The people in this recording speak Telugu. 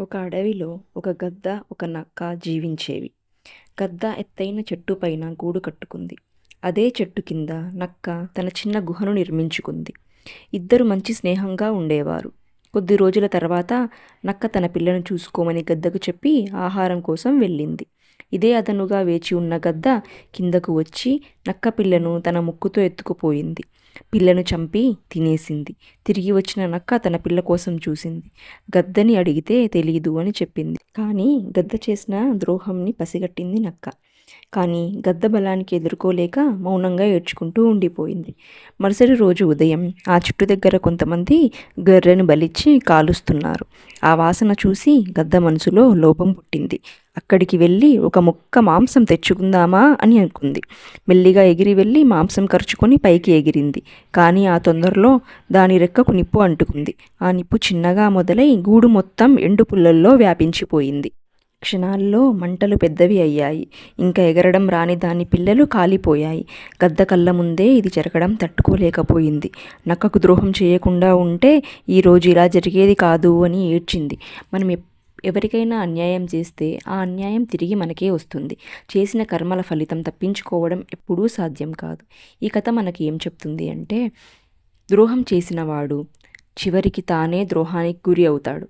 ఒక అడవిలో ఒక గద్ద ఒక నక్క జీవించేవి. గద్ద ఎత్తైన చెట్టు పైన గూడు కట్టుకుంది. అదే చెట్టు కింద నక్క తన చిన్న గుహను నిర్మించుకుంది. ఇద్దరు మంచి స్నేహంగా ఉండేవారు. కొద్ది రోజుల తర్వాత నక్క తన పిల్లను చూసుకోమని గద్దకు చెప్పి ఆహారం కోసం వెళ్ళింది. ఇదే అదనుగా వేచి ఉన్న గద్ద కిందకు వచ్చి నక్క పిల్లను తన ముక్కుతో ఎత్తుకుపోయింది. పిల్లను చంపి తినేసింది. తిరిగి వచ్చిన నక్క తన పిల్ల కోసం చూసింది. గద్దని అడిగితే తెలీదు అని చెప్పింది. కానీ గద్ద చేసిన ద్రోహంని పసిగట్టింది నక్క. కానీ గద్ద బలానికి ఎదుర్కోలేక మౌనంగా ఏడ్చుకుంటూ ఉండిపోయింది. మరుసటి రోజు ఉదయం ఆ చుట్టు దగ్గర కొంతమంది గర్రెను బలిచ్చి కాలుస్తున్నారు. ఆ వాసన చూసి గద్ద మనసులో లోపం పుట్టింది. అక్కడికి వెళ్ళి ఒక ముక్క మాంసం తెచ్చుకుందామా అని అనుకుంది. మెల్లిగా ఎగిరి వెళ్ళి మాంసం ఖర్చుకొని పైకి ఎగిరింది. కానీ ఆ తొందరలో దాని రెక్కకు నిప్పు అంటుకుంది. ఆ నిప్పు చిన్నగా మొదలై గూడు మొత్తం ఎండు పుల్లల్లో వ్యాపించిపోయింది. క్షణాల్లో మంటలు పెద్దవి అయ్యాయి. ఇంకా ఎగరడం రాని దాని పిల్లలు కాలిపోయాయి. గద్ద కళ్ళ ముందే ఇది జరగడం తట్టుకోలేకపోయింది. నక్కకు ద్రోహం చేయకుండా ఉంటే ఈరోజు ఇలా జరిగేది కాదు అని ఏడ్చింది. మనం ఎవరికైనా అన్యాయం చేస్తే ఆ అన్యాయం తిరిగి మనకే వస్తుంది. చేసిన కర్మల ఫలితం తప్పించుకోవడం ఎప్పుడూ సాధ్యం కాదు. ఈ కథ మనకి ఏం చెప్తుంది అంటే ద్రోహం చేసినవాడు చివరికి తానే ద్రోహానికి గురి అవుతాడు.